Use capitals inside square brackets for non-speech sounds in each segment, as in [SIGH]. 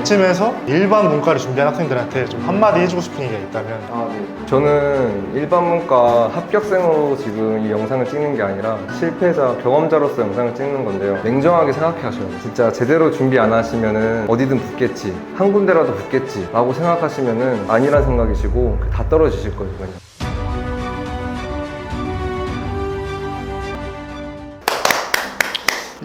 이쯤에서 일반 문과를 준비한 학생들한테 좀 한마디 해주고 싶은 얘기가 있다면 아, 네. 저는 일반 문과 합격생으로 지금 이 영상을 찍는 게 아니라 실패자 경험자로서 영상을 찍는 건데요. 냉정하게 생각해 하셔야 돼요. 진짜 제대로 준비 안 하시면은 어디든 붙겠지. 한 군데라도 붙겠지. 라고 생각하시면은 아니란 생각이시고 다 떨어지실 거예요, 그냥.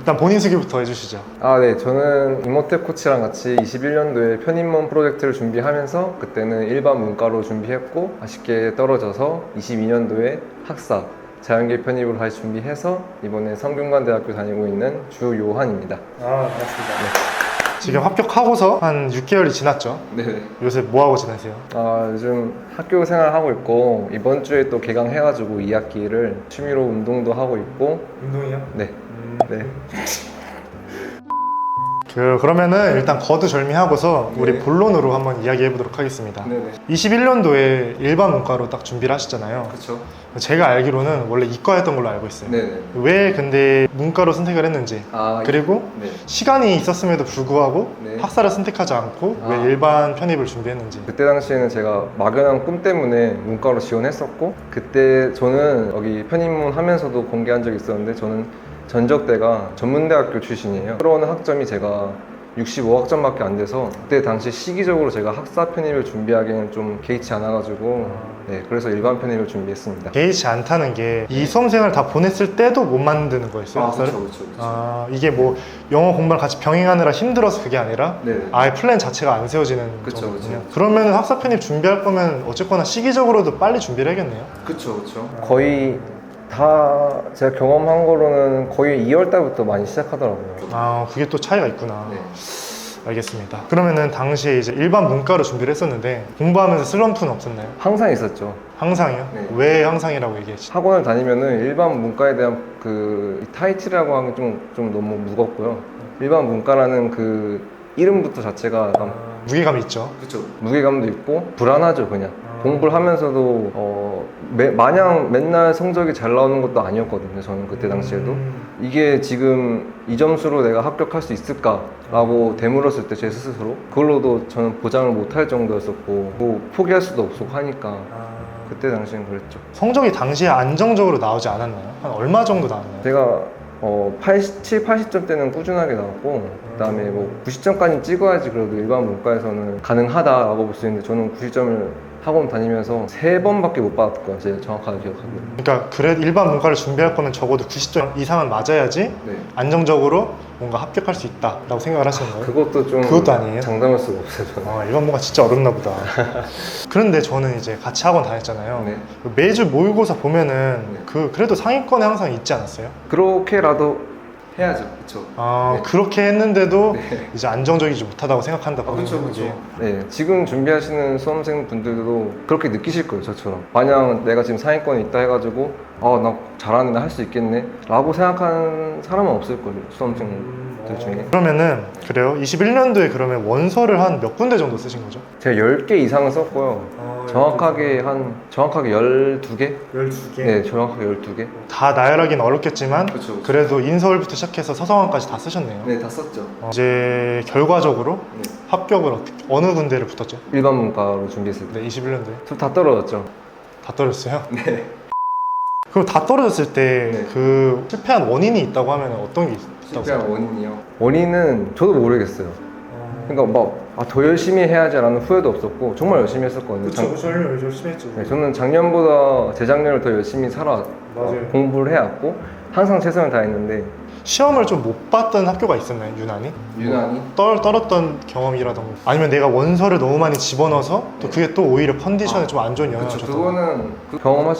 일단 본인 소개부터 해주시죠. 아, 네. 저는 이모텍 코치랑 같이 21년도에 편입문 프로젝트를 준비하면서 그때는 일반 문과로 준비했고 아쉽게 떨어져서 22년도에 학사 자연계 편입을 다시 준비해서 이번에 성균관대학교 다니고 있는 주요한입니다. 아 반갑습니다. 지금 합격하고서 한 6개월이 지났죠. 네. 요새 뭐 하고 지내세요? 아, 요즘 학교 생활 하고 있고 이번 주에 또 개강해가지고 2학기를 취미로 운동도 하고 있고 운동이요? 네. 네. 그 그러면은 일단 거두절미하고서 우리 네. 본론으로 한번 이야기해 보도록 하겠습니다. 네네. 21년도에 일반 문과로 딱 준비를 하셨잖아요. 그렇죠. 제가 알기로는 원래 이과였던 걸로 알고 있어요. 네네. 왜 근데 문과로 선택을 했는지 아, 그리고 네. 시간이 있었음에도 불구하고 네. 학사를 선택하지 않고 아. 왜 일반 편입을 준비했는지 그때 당시에는 제가 막연한 꿈 때문에 문과로 지원했었고 그때 저는 여기 편입문 하면서도 공개한 적이 있었는데 저는 전적대가 전문대학교 출신이에요 들어오는 학점이 제가 65학점밖에 안 돼서 그때 당시 시기적으로 제가 학사 편입을 준비하기에는 좀 개의치 않아가지고 네 그래서 일반 편입을 준비했습니다 개의치 않다는 게 이 수험생활 다 보냈을 때도 못 만드는 거였어요 학사를? 그렇죠 아 이게 뭐 영어 공부를 같이 병행하느라 힘들어서 그게 아니라 네네 아예 플랜 자체가 안 세워지는 그쵸, 정도군요. 그쵸. 그러면 학사 편입 준비할 거면 어쨌거나 시기적으로도 빨리 준비를 해야겠네요. 그쵸 그쵸 거의 다 제가 경험한 거로는 거의 2월 달부터 많이 시작하더라고요 아 그게 또 차이가 있구나. 네. 알겠습니다. 그러면은 당시에 이제 일반 문과로 준비를 했었는데 공부하면서 슬럼프는 없었나요? 항상 있었죠 항상이요? 네. 왜 항상이라고 얘기했지? 학원을 다니면은 일반 문과에 대한 그 타이틀이라고 하면 좀, 좀 너무 무겁고요. 일반 문과라는 그 이름부터 자체가 약간 무게감이 있죠. 그쵸. 무게감도 있고 불안하죠 그냥. 아. 공부를 하면서도 어, 매- 마냥 맨날 성적이 잘 나오는 것도 아니었거든요. 저는 그때 당시에도 음, 이게 지금 이 점수로 내가 합격할 수 있을까라고 되물었을 때 제 스스로 그걸로도 저는 보장을 못할 정도였었고 뭐 포기할 수도 없고 하니까 아, 그때 당시엔 그랬죠. 성적이 당시에 안정적으로 나오지 않았나요? 한 얼마 정도 나왔나요? 제가 어 87, 80점 때는 꾸준하게 나왔고 그다음에 뭐 90점까지 찍어야지 그래도 일반 문과에서는 가능하다라고 볼 수 있는데 저는 90점을 학원 다니면서 세 번밖에 못 받았을 거예요. 제가 정확하게 기억하기로는. 그러니까 그래 일반 문과를 준비할 거면 적어도 90점 이상은 맞아야지 네. 안정적으로 뭔가 합격할 수 있다라고 생각을 하시는 거예요? 그것도 좀 그것도 아니에요? 장담할 수가 없어요. 저는. 아, 일반 문과 진짜 어렵나 보다. [LAUGHS] 그런데 저는 이제 같이 학원 다녔잖아요. 네. 매주 모의고사 보면은 네. 그 그래도 상위권에 항상 있지 않았어요? 그렇게라도 해야죠. 그렇죠. 아 네. 그렇게 했는데도 네. 이제 안정적이지 못하다고 생각한다 보는 게 네, 지금 준비하시는 수험생 분들도 그렇게 느끼실 거예요, 저처럼. 만약 내가 지금 상위권에 있다 해가지고, 아, 나 잘하네, 나할수 있겠네. 라고 생각하는 사람은 없을 거예요, 수험생 들 중에. 그러면은 그래요? 21년도에 그러면 원서를 한 몇 군데 정도 쓰신 거죠? 제가 10개 이상은 썼고요. 정확하게 한, 정확하게 12개? 12개. 네, 정확하게 12개. 다 나열하기는 어렵겠지만 그쵸, 그쵸. 그래도 인서울부터 시작해서 서성원까지 다 쓰셨네요. 네, 다 썼죠. 어, 이제 결과적으로 네. 합격을 어떻게 어느 군데를 붙었죠? 일반 문과로 준비했을 때. 네, 21년도에 저다 떨어졌죠. 다 떨어졌어요. 네. 그럼 다 떨어졌을 때 네. 그 실패한 원인이 있다고 하면 어떤 게 있다고 실패한 생각해요? 원인이요? 원인은 저도 모르겠어요. 그러니까 막, 아, 더 열심히 해야지라는 후회도 없었고, 정말 열심히 했었거든요. 장- 그쵸, 열심히 했죠. 네, 저는 작년보다 재작년을 더 열심히 살아 맞아요. 공부를 해왔고 항상 최선을 다했는데 시험을 좀 못 봤던 학교가 있었나요, 유난히? 유난히 떨, 떨었던 경험이라던가 아니면 내가 원서를 너무 많이 집어넣어서 또 그게 또 오히려 컨디션에 아, 좀안 좋은 영향을 그쵸 줬던 그거는 그 경험하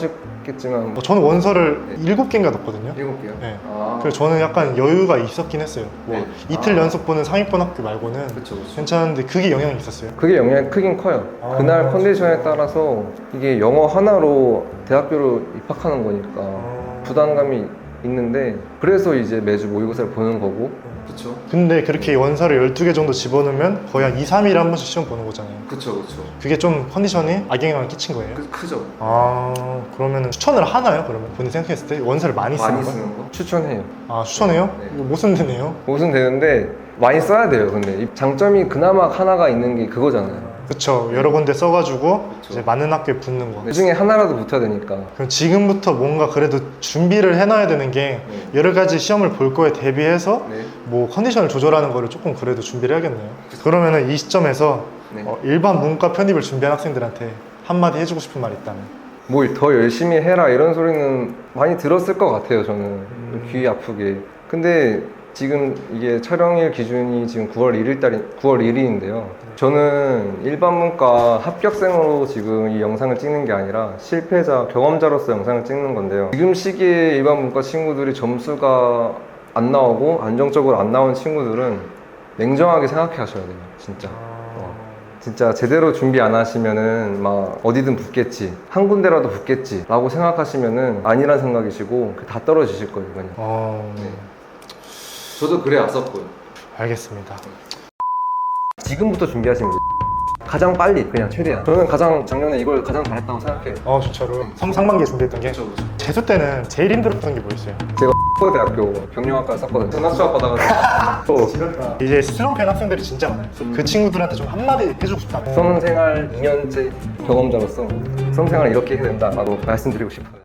셨겠지만 어, 저는 원서를 일곱 개인가 넣었거든요. 일곱 개요. 네. 아, 그래서 저는 약간 여유가 있었긴 했어요. 뭐 네. 이틀 아. 연속 보는 상위권 학교 말고는 그쵸 그쵸. 괜찮은데 그게 영향이 있었어요. 그게 영향이 크긴 커요. 아, 그날 맞아. 컨디션에 따라서 이게 영어 하나로 대학교로 입학하는 거니까 아. 부담감이 있는데 그래서 이제 매주 모의고사를 보는 거고. 그렇죠. 근데 그렇게 원서를 12개 정도 집어넣으면 거의 한 2, 3일에 한 번씩 시험 보는 거잖아요. 그쵸 그쵸 그게 좀 컨디션이 악영향을 끼친 거예요. 그, 크죠 아, 그러면 추천을 하나요? 그러면 본인 생각했을 때 원서를 많이 쓰는 많이 거예요? 쓰는 거 추천해요 아, 추천해요? 네. 이거 못 쓴다네요. 옷은 되는데 많이 써야 돼요 근데 이 장점이 그나마 하나가 있는 게 그거잖아요 그쵸. 여러 군데 써가지고. 이제 맞는 학교에 붙는 거. 그 중에 하나라도 붙어야 되니까 그럼 지금부터 뭔가 그래도 준비를 해놔야 되는 게 네. 여러 가지 시험을 볼 거에 대비해서 네. 뭐 컨디션을 조절하는 거를 조금 그래도 준비를 해야겠네요. 그러면은 이 시점에서 네. 어, 일반 문과 편입을 준비한 학생들한테 한마디 해주고 싶은 말이 있다면 뭘 더 열심히 해라 이런 소리는 많이 들었을 것 같아요 저는 음. 귀 아프게 근데 지금 이게 촬영일 기준이 지금 9월 1일 달이 9월 1일인데요. 저는 일반 문과 합격생으로 지금 이 영상을 찍는 게 아니라 실패자 경험자로서 영상을 찍는 건데요. 지금 시기에 일반 문과 친구들이 점수가 안 나오고 안정적으로 안 나온 친구들은 냉정하게 생각해 하셔야 돼요 진짜. 어. 진짜 제대로 준비 안 하시면은 막 어디든 붙겠지 한 군데라도 붙겠지 라고 생각하시면은 아니란 생각이시고 다 떨어지실 거예요 그냥. 어, 네. 저도 그래 왔었고요 알겠습니다. 지금부터 준비하시면 돼요 가장 빨리 그냥 최대한 저는 가장 작년에 이걸 가장 잘했다고 생각해요 어, 진짜로. 삼 상반기에 준비했던 게 그렇죠. 재수 때는 제일 힘들었던 게 뭐였어요? 제가 대학교 병영학과 썼거든요 전학수학 받아가지고 [LAUGHS] 또 이제 슬럼프한 학생들이 진짜 많아요. 그 친구들한테 좀 한마디 해주고 싶다면 수험생활 2년째 경험자로서 수험생활 이렇게 해야 된다라고 말씀드리고 싶어요